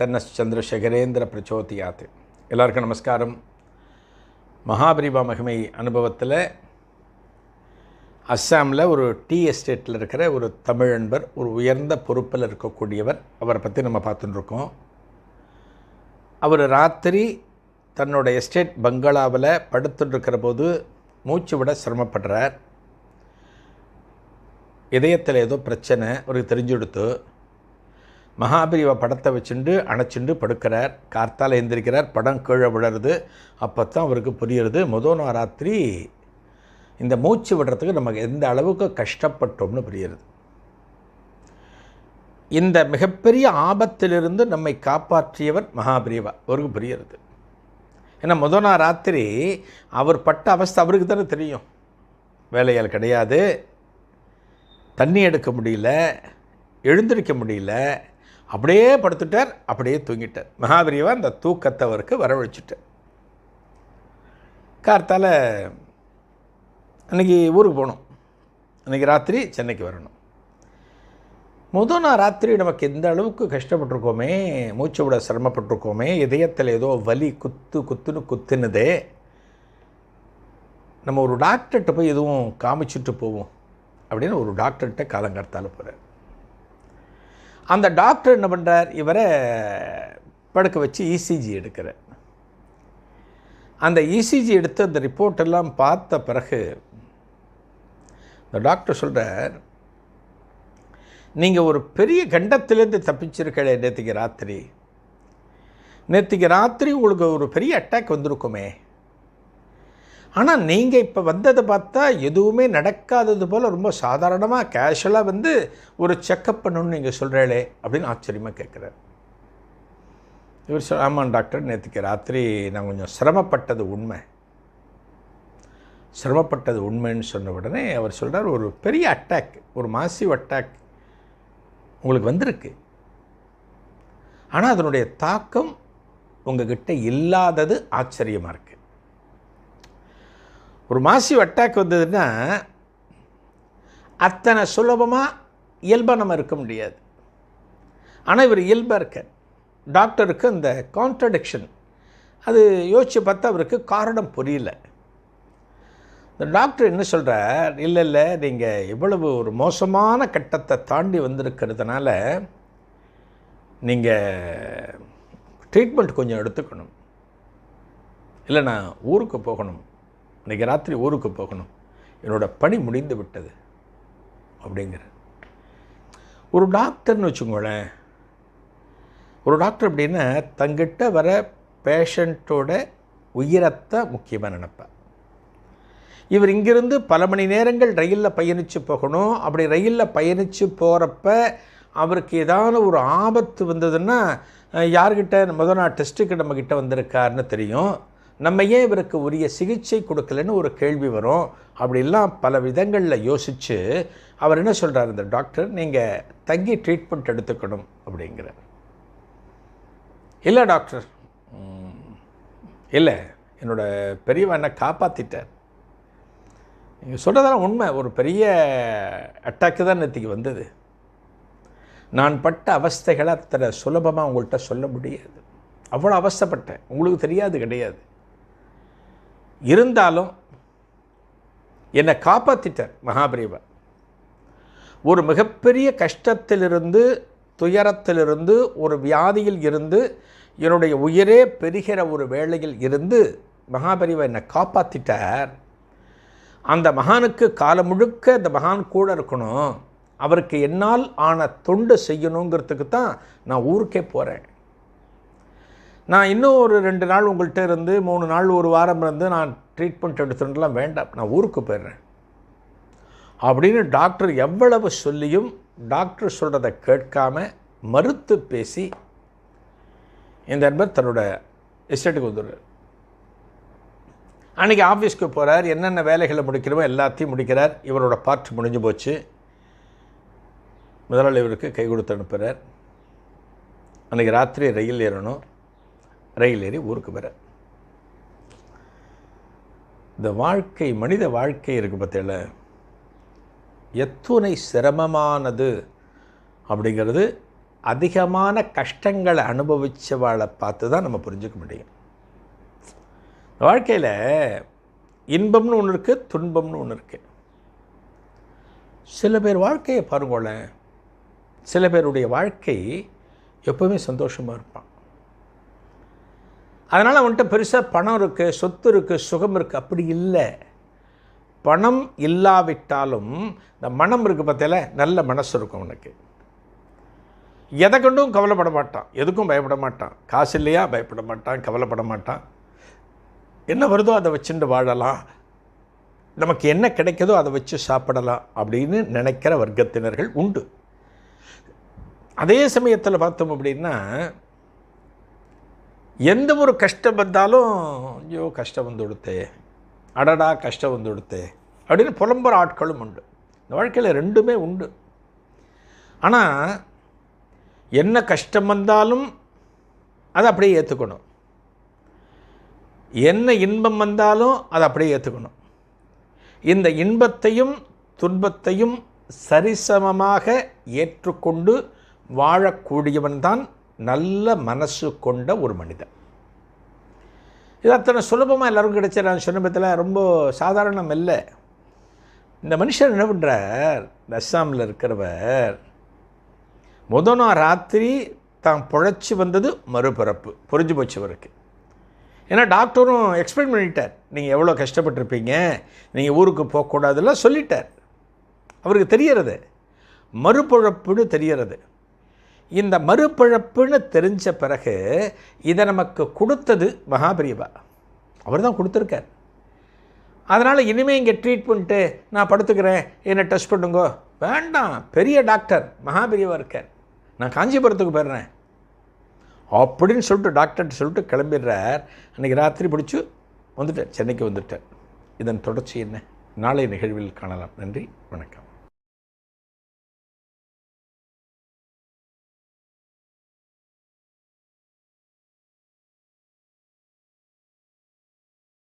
தன்னச்சந்திரசேகரேந்திர பிரச்சோதியாத் எல்லாருக்கும் நமஸ்காரம். மகாபரிபா மகிமை அனுபவத்தில் அஸ்ஸாமில் ஒரு டீ எஸ்டேட்டில் இருக்கிற ஒரு தமிழ் நண்பர் ஒரு உயர்ந்த பொறுப்பில் இருக்கக்கூடியவர் அவரை பற்றி நம்ம பார்த்துட்டுருக்கோம். அவர் ராத்திரி தன்னோட எஸ்டேட் பங்களாவில் படுத்துட்டுருக்கிற போது மூச்சு விட சிரமப்படுறார். இதயத்தில் ஏதோ பிரச்சனை அவருக்கு தெரிஞ்சு கொடுத்து மகாபிரிவ படத்தை வச்சுண்டு அணைச்சிண்டு படுக்கிறார். கார்த்தால் எழுந்திருக்கிறார் படம் கீழே விழருது அப்போ தான் அவருக்கு புரியுறது. முதல் நாள் ராத்திரி இந்த மூச்சு விடுறதுக்கு நமக்கு எந்த அளவுக்கு கஷ்டப்பட்டோம்னு புரியுறது. இந்த மிகப்பெரிய ஆபத்திலிருந்து நம்மை காப்பாற்றியவர் மகாபிரிவா. அவருக்கு புரியுறது. ஏன்னா முதல் நாள் ராத்திரி அவர் பட்ட அவஸ்தை அவருக்கு தானே தெரியும். வேலையால் கிடையாது. தண்ணி எடுக்க முடியல. எழுந்திருக்க முடியல. அப்படியே படுத்துட்டார் அப்படியே தூங்கிட்டார். மகாபெரியவா அந்த தூக்கத்தை அவருக்கு வரவழைச்சிட்டார். கார்த்தால அன்றைக்கி ஊருக்கு போகணும். அன்றைக்கி ராத்திரி சென்னைக்கு வரணும். முதல் நாள் ராத்திரி நமக்கு எந்த அளவுக்கு கஷ்டப்பட்டிருக்கோமே மூச்சு விட சிரமப்பட்டிருக்கோமே இதயத்தில் ஏதோ வலி குத்து குத்துன்னு குத்துனுதே நம்ம ஒரு டாக்டர்கிட்ட போய் எதுவும் காமிச்சிட்டு போவோம் அப்படின்னு ஒரு டாக்டர்கிட்ட காலங்கர்த்தால போகிறேன் அந்த டாக்டர் என்ன பண்ணுறார் இவரை படுக்க வச்சு இசிஜி எடுக்கிறார். அந்த இசிஜி எடுத்து அந்த ரிப்போர்ட் எல்லாம் பார்த்த பிறகு இந்த டாக்டர் சொல்கிறார் நீங்கள் ஒரு பெரிய கண்டத்திலேருந்து தப்பிச்சிருக்கலே நேற்றுக்கு ராத்திரி. நேற்றுக்கு ராத்திரி உங்களுக்கு ஒரு பெரிய அட்டாக் வந்திருக்குமே. ஆனால் நீங்கள் இப்போ வந்ததை பார்த்தா எதுவுமே நடக்காதது போல் ரொம்ப சாதாரணமாக கேஷுவலாக வந்து ஒரு செக்கப் பண்ணணும்னு நீங்கள் சொல்கிறீங்களே அப்படின்னு ஆச்சரியமாக கேட்குறாரு. இவர் சொல் ஆமாம் டாக்டர் நேற்றுக்கு ராத்திரி நான் கொஞ்சம் சிரமப்பட்டது உண்மை. சிரமப்பட்டது உண்மைன்னு சொன்ன உடனே அவர் சொல்கிறார் ஒரு பெரிய அட்டாக் ஒரு மாசிவ் அட்டாக் உங்களுக்கு வந்திருக்கு. ஆனால் அதனுடைய தாக்கம் உங்ககிட்ட இல்லாதது ஆச்சரியமாக இருக்குது ஒரு மாசிவ் அட்டாக் வந்ததுன்னா அத்தனை சுலபமாக இயல்பாக நம்ம இருக்க முடியாது. ஆனால் இவர் இயல்பாக இருக்க டாக்டருக்கு அந்த கான்ட்ரடிக்ஷன் அது யோசித்து பார்த்தா அவருக்கு காரணம் புரியல. இந்த டாக்டர் என்ன சொல்கிறார் இல்லை இல்லை நீங்கள் இவ்வளவு ஒரு மோசமான கட்டத்தை தாண்டி வந்திருக்கிறதுனால நீங்கள் ட்ரீட்மெண்ட் கொஞ்சம் எடுத்துக்கணும். இல்லை நான் ஊருக்கு போகணும். இன்றைக்கி ராத்திரி ஊருக்கு போகணும். என்னோடய பணி முடிந்து விட்டது அப்படிங்கிற. ஒரு டாக்டர்னு வச்சுக்கோங்களேன். ஒரு டாக்டர் அப்படின்னா தங்கிட்ட வர பேஷண்ட்டோட உயிரத்தை முக்கியமாக நினைப்பேன் இவர் இங்கிருந்து பல மணி நேரங்கள் ரயிலில் பயணித்து போகணும். அப்படி ரயிலில் பயணித்து போகிறப்ப அவருக்கு ஏதாவது ஒரு ஆபத்து வந்ததுன்னா யார்கிட்ட முதல் நாள் டெஸ்ட்டுக்கு நம்மக்கிட்ட வந்திருக்காருன்னு தெரியும். நம்ம ஏன் இவருக்கு உரிய சிகிச்சை கொடுக்கலன்னு ஒரு கேள்வி வரும். அப்படிலாம் பல விதங்களில் யோசித்து அவர் என்ன சொல்கிறார் இந்த டாக்டர் நீங்கள் தங்கி ட்ரீட்மெண்ட் எடுத்துக்கணும் அப்படிங்கிறார். இல்லை டாக்டர். இல்லை. என்னோடய பெரியவன் என்னை காப்பாற்றிட்டார் நீங்கள் சொல்கிறதெல்லாம் உண்மை. ஒரு பெரிய அட்டாக்கு தான் நேற்றுக்கு வந்தது. நான் பட்ட அவஸ்தைகளை அத்தனை சுலபமாக உங்கள்கிட்ட சொல்ல முடியாது. அவ்வளோ அவஸ்தைப்பட்டேன். உங்களுக்கு தெரியாது கிடையாது. இருந்தாலும் என்னை காப்பாற்றிட்டார் மகாபிரிவா ஒரு மிகப்பெரிய கஷ்டத்திலிருந்து துயரத்திலிருந்து ஒரு வியாதியில் இருந்து என்னுடைய உயிரே பெறுகிற ஒரு வேளையில் இருந்து மகாபரிவா என்னை காப்பாற்றிட்டார் அந்த மகானுக்கு காலம் முழுக்க இந்த மகான் கூட இருக்கணும். அவருக்கு என்னால் ஆன தொண்டு செய்யணுங்கிறதுக்கு தான் நான் ஊருக்கே போகிறேன் நான் இன்னும் ஒரு ரெண்டு நாள் உங்கள்கிட்ட இருந்து மூணு நாள் ஒரு வாரம் இருந்து நான் ட்ரீட்மெண்ட் எடுத்துட்டுலாம் வேண்டாம். நான் ஊருக்கு போயிடுறேன். அப்படின்னு டாக்டர் எவ்வளவு சொல்லியும் டாக்டர் சொல்கிறத கேட்காம மறுத்து பேசி இந்த நண்பர் தன்னோட எஸ்டேட்டுக்கு வந்துடுறார். அன்றைக்கி ஆஃபீஸ்க்கு போகிறார் என்னென்ன வேலைகளை முடிக்கிறோமோ எல்லாத்தையும் முடிக்கிறார். இவரோட பார்ட் முடிஞ்சு போச்சு. முதலாளி இவருக்கு கை கொடுத்து அனுப்புகிறார் அன்றைக்கி ராத்திரி ரயில் ஏறணும். ரயில் ஏறி ஊருக்கு வர. இந்த வாழ்க்கை மனித வாழ்க்கை இருக்குது பார்த்தேல எத்துணை சிரமமானது அப்படிங்கிறது அதிகமான கஷ்டங்களை அனுபவித்தவாளை பார்த்து தான் நம்ம புரிஞ்சுக்க முடியும். வாழ்க்கையில் இன்பம்னு ஒன்று இருக்குது துன்பம்னு ஒன்று இருக்குது சில பேர் வாழ்க்கையை பாருங்களேன். சில பேருடைய வாழ்க்கை எப்போவுமே சந்தோஷமாக இருப்பான். அதனால் அவன்கிட்ட பெருசாக பணம் இருக்குது சொத்து இருக்குது சுகம் இருக்குது அப்படி இல்லை. பணம் இல்லாவிட்டாலும் இந்த மனம் இருக்குது பார்த்தால நல்ல மனசு இருக்கும் அவனுக்கு. எதை கொண்டும் கவலைப்பட மாட்டான். எதுக்கும் பயப்பட மாட்டான். காசு இல்லையா? பயப்பட மாட்டான். கவலைப்பட மாட்டான். என்ன வருதோ அதை வச்சுட்டு வாழலாம். நமக்கு என்ன கிடைக்குதோ அதை வச்சு சாப்பிடலாம் அப்படின்னு நினைக்கிற வர்க்கத்தினர்கள் உண்டு. அதே சமயத்தில் பார்த்தோம் அப்படின்னா எந்த ஒரு கஷ்டம் வந்தாலும் ஐயோ கஷ்டம் வந்து கொடுத்தே அடடா கஷ்டம் வந்து கொடுத்தே அப்படின்னு புலம்புற ஆட்களும் உண்டு. இந்த வாழ்க்கையில் ரெண்டுமே உண்டு. ஆனால் என்ன கஷ்டம் வந்தாலும் அதை அப்படியே ஏற்றுக்கணும் என்ன இன்பம் வந்தாலும் அதை அப்படியே ஏற்றுக்கணும் இந்த இன்பத்தையும் துன்பத்தையும் சரிசமமாக ஏற்றுக்கொண்டு வாழக்கூடியவன்தான் நல்ல மனசு கொண்ட ஒரு மனிதன். இது அத்தனை சுலபமாக எல்லாருக்கும் கிடைச்ச நான் பற்றில ரொம்ப சாதாரணம் இல்லை. இந்த மனுஷன் என்ன பண்ணுறார் அஸ்ஸாமில் இருக்கிறவர் முத நாள் ராத்திரி தான் பொழைச்சி வந்தது மறுபிறப்பு. புரிஞ்சு போச்சு அவருக்கு. ஏன்னா டாக்டரும் எக்ஸ்பிளைன் பண்ணிட்டார். நீங்கள் எவ்வளோ கஷ்டப்பட்டிருப்பீங்க? நீங்கள் ஊருக்கு போகக்கூடாதுலாம் சொல்லிட்டார். அவருக்கு தெரியறது. மறுபிழப்புன்னு தெரியறது. இந்த மறுபிழப்புன்னு தெரிஞ்ச பிறகு இதை நமக்கு கொடுத்தது மகாபிரியவா அவர் தான் கொடுத்துருக்கார். அதனால் இனிமேல் இங்கே ட்ரீட்மெண்ட்டு நான் படுத்துக்கிறேன். என்னை டெஸ்ட் பண்ணுங்கோ. வேண்டாம். பெரிய டாக்டர் மகாபிரியவாக இருக்கார். நான் காஞ்சிபுரத்துக்கு போயிடுறேன். அப்படின்னு சொல்லிட்டு டாக்டர்கிட்ட சொல்லிட்டு கிளம்பிடுறார். அன்றைக்கி ராத்திரி பிடிச்சி வந்துட்டேன் சென்னைக்கு வந்துட்டேன் இதன் தொடர்ச்சி என்ன? நாளை நிகழ்வில் காணலாம். நன்றி. வணக்கம்.